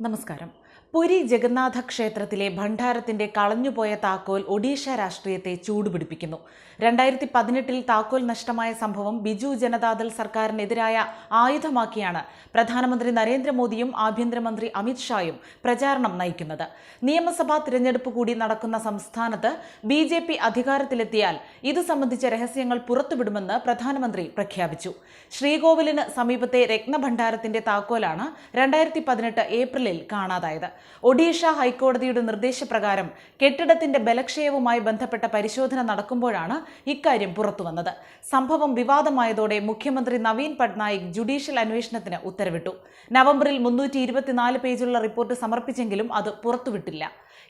നമസ്കാരം. പുരി ജഗന്നാഥ ക്ഷേത്രത്തിലെ ഭണ്ഡാരത്തിന്റെ കളഞ്ഞുപോയ താക്കോൽ ഒഡീഷ രാഷ്ട്രീയത്തെ ചൂടുപിടിപ്പിക്കുന്നു. രണ്ടായിരത്തി പതിനെട്ടിൽ താക്കോൽ നഷ്ടമായ സംഭവം ബിജു ജനതാദൾ സർക്കാരിനെതിരായ ആയുധമാക്കിയാണ് പ്രധാനമന്ത്രി നരേന്ദ്രമോദിയും ആഭ്യന്തരമന്ത്രി അമിത്ഷായും പ്രചാരണം നയിക്കുന്നത്. നിയമസഭാ തിരഞ്ഞെടുപ്പ് കൂടി നടക്കുന്ന സംസ്ഥാനത്ത് ബി ജെ പി അധികാരത്തിലെത്തിയാൽ ഇത് സംബന്ധിച്ച രഹസ്യങ്ങൾ പുറത്തുവിടുമെന്ന് പ്രധാനമന്ത്രി പ്രഖ്യാപിച്ചു. ശ്രീകോവിലിന് സമീപത്തെ രത്നഭണ്ഡാരത്തിന്റെ താക്കോലാണ് രണ്ടായിരത്തി പതിനെട്ട് ഏപ്രിലിൽ കാണാതായത്. ഒഡീഷ ഹൈക്കോടതിയുടെ നിർദ്ദേശപ്രകാരം കെട്ടിടത്തിന്റെ ബലക്ഷയവുമായി ബന്ധപ്പെട്ട പരിശോധന നടക്കുമ്പോഴാണ് ഇക്കാര്യം പുറത്തുവന്നത്. സംഭവം വിവാദമായതോടെ മുഖ്യമന്ത്രി നവീൻ പട്നായിക് ജുഡീഷ്യൽ അന്വേഷണത്തിന് ഉത്തരവിട്ടു. നവംബറിൽ മുന്നൂറ്റി ഇരുപത്തിനാല് പേജുള്ള റിപ്പോർട്ട് സമർപ്പിച്ചെങ്കിലും അത് പുറത്തുവിട്ടില്ല.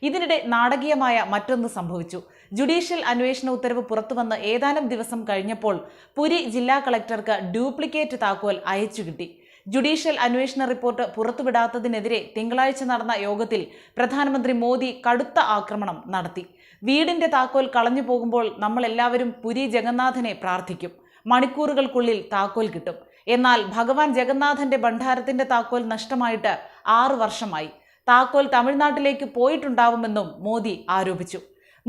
ഇതിനിടെ നാടകീയമായ മറ്റൊന്ന് സംഭവിച്ചു. ജുഡീഷ്യൽ അന്വേഷണ ഉത്തരവ് പുറത്തുവന്ന് ഏതാനും ദിവസം കഴിഞ്ഞപ്പോൾ പുരി ജില്ലാ കളക്ടർക്ക് ഡ്യൂപ്ലിക്കേറ്റ് താക്കോൽ അയച്ചു കിട്ടി ജുഡീഷ്യൽ അന്വേഷണ റിപ്പോർട്ട് പുറത്തുവിടാത്തതിനെതിരെ തിങ്കളാഴ്ച നടന്ന യോഗത്തിൽ പ്രധാനമന്ത്രി മോദി കടുത്ത ആക്രമണം നടത്തി. വീടിന്റെ താക്കോൽ കളഞ്ഞു പോകുമ്പോൾ നമ്മളെല്ലാവരും പുരി ജഗന്നാഥനെ പ്രാർത്ഥിക്കും. മണിക്കൂറുകൾക്കുള്ളിൽ താക്കോൽ കിട്ടും. എന്നാൽ ഭഗവാൻ ജഗന്നാഥന്റെ ഭണ്ഡാരത്തിന്റെ താക്കോൽ നഷ്ടമായിട്ട് ആറു വർഷമായി. താക്കോൽ തമിഴ്നാട്ടിലേക്ക് പോയിട്ടുണ്ടാവുമെന്നും മോദി ആരോപിച്ചു.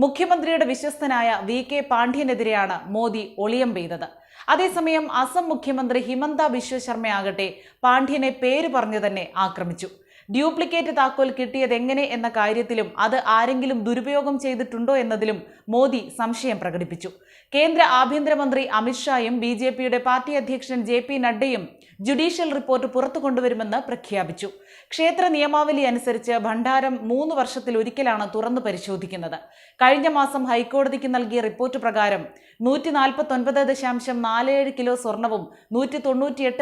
മുഖ്യമന്ത്രിയുടെ വിശ്വസ്തനായ വി കെ പാണ്ഡ്യനെതിരെയാണ് മോദി ഒളിയം പെയ്തത്. അതേസമയം അസം മുഖ്യമന്ത്രി ഹിമന്ത ബിശ്വ ശർമ്മയാകട്ടെ പാണ്ഡ്യനെ പേര് പറഞ്ഞു തന്നെ ആക്രമിച്ചു. ഡ്യൂപ്ലിക്കേറ്റ് താക്കോൽ കിട്ടിയത് എങ്ങനെ എന്ന കാര്യത്തിലും അത് ആരെങ്കിലും ദുരുപയോഗം ചെയ്തിട്ടുണ്ടോ എന്നതിലും മോദി സംശയം പ്രകടിപ്പിച്ചു. കേന്ദ്ര ആഭ്യന്തരമന്ത്രി അമിത്ഷായും ബി ജെ പിയുടെ പാർട്ടി അധ്യക്ഷൻ ജെ പി നഡ്ഡയും ജുഡീഷ്യൽ റിപ്പോർട്ട് പുറത്തു കൊണ്ടുവരുമെന്ന് പ്രഖ്യാപിച്ചു. ക്ഷേത്ര നിയമാവലി അനുസരിച്ച് ഭണ്ഡാരം മൂന്ന് വർഷത്തിൽ ഒരിക്കലാണ് തുറന്നു പരിശോധിക്കുന്നത്. കഴിഞ്ഞ മാസം ഹൈക്കോടതിക്ക് നൽകിയ റിപ്പോർട്ട് പ്രകാരം നൂറ്റി നാൽപ്പത്തി ഒൻപത് ദശാംശം നാല് ഏഴ് കിലോ സ്വർണവും നൂറ്റി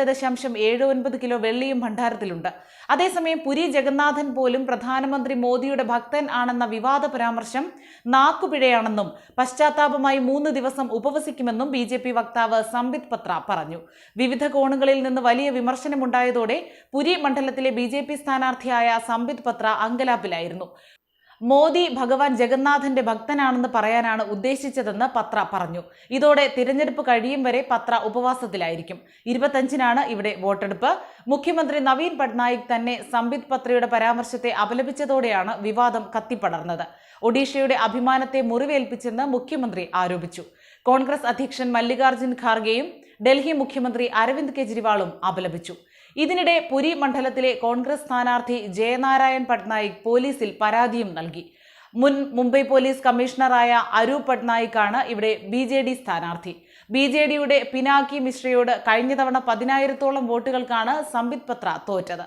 ദശാംശം ഏഴ് ഒൻപത് കിലോ വെള്ളിയും ഭണ്ഡാരത്തിലുണ്ട്. അതേസമയം പുരി ജഗന്നാഥൻ പോലും പ്രധാനമന്ത്രി മോദിയുടെ ഭക്തൻ ആണെന്ന വിവാദ പരാമർശം നാക്കുപിഴയാണെന്നും പശ്ചാത്താപമായി മൂന്ന് ദിവസം ഉപവസിക്കുമെന്നും ബി വക്താവ് സംബിത് പത്ര പറഞ്ഞു. വിവിധ കോണുകളിൽ നിന്ന് വലിയ വിമർശനമുണ്ടായതോടെ പുരി മണ്ഡലത്തിലെ ബി ജെ പി സ്ഥാനാർത്ഥിയായ സംബിത് പത്ര അങ്കലാപ്പിലായിരുന്നു. മോദി ഭഗവാൻ ജഗന്നാഥന്റെ ഭക്തനാണെന്ന് പറയാനാണ് ഉദ്ദേശിച്ചതെന്ന് പത്ര പറഞ്ഞു. ഇതോടെ തിരഞ്ഞെടുപ്പ് കഴിയും വരെ പത്ര ഉപവാസത്തിലായിരിക്കും. ഇരുപത്തഞ്ചിനാണ് ഇവിടെ വോട്ടെടുപ്പ്. മുഖ്യമന്ത്രി നവീൻ പട്നായിക് തന്നെ സംബിത് പത്രയുടെ പരാമർശത്തെ അപലപിച്ചതോടെയാണ് വിവാദം കത്തിപ്പടർന്നത്. ഒഡീഷയുടെ അഭിമാനത്തെ മുറിവേൽപ്പിച്ചെന്ന് മുഖ്യമന്ത്രി ആരോപിച്ചു. കോൺഗ്രസ് അധ്യക്ഷൻ മല്ലികാർജുൻ ഖാർഗെയും ഡൽഹി മുഖ്യമന്ത്രി അരവിന്ദ് കെജ്രിവാളും അപലപിച്ചു. ഇതിനിടെ പുരി മണ്ഡലത്തിലെ കോൺഗ്രസ് സ്ഥാനാർത്ഥി ജയനാരായൺ പട്നായിക് പോലീസിൽ പരാതിയും നൽകി. മുൻ മുംബൈ പോലീസ് കമ്മീഷണറായ അരൂപ് പട്നായിക്കാണ് ഇവിടെ ബി ജെ ഡി സ്ഥാനാർത്ഥി. ബി ജെ ഡിയുടെ പിനാക്കി മിശ്രയോട് കഴിഞ്ഞ തവണ പതിനായിരത്തോളം വോട്ടുകൾക്കാണ് സംബിത് പത്ര തോറ്റത്.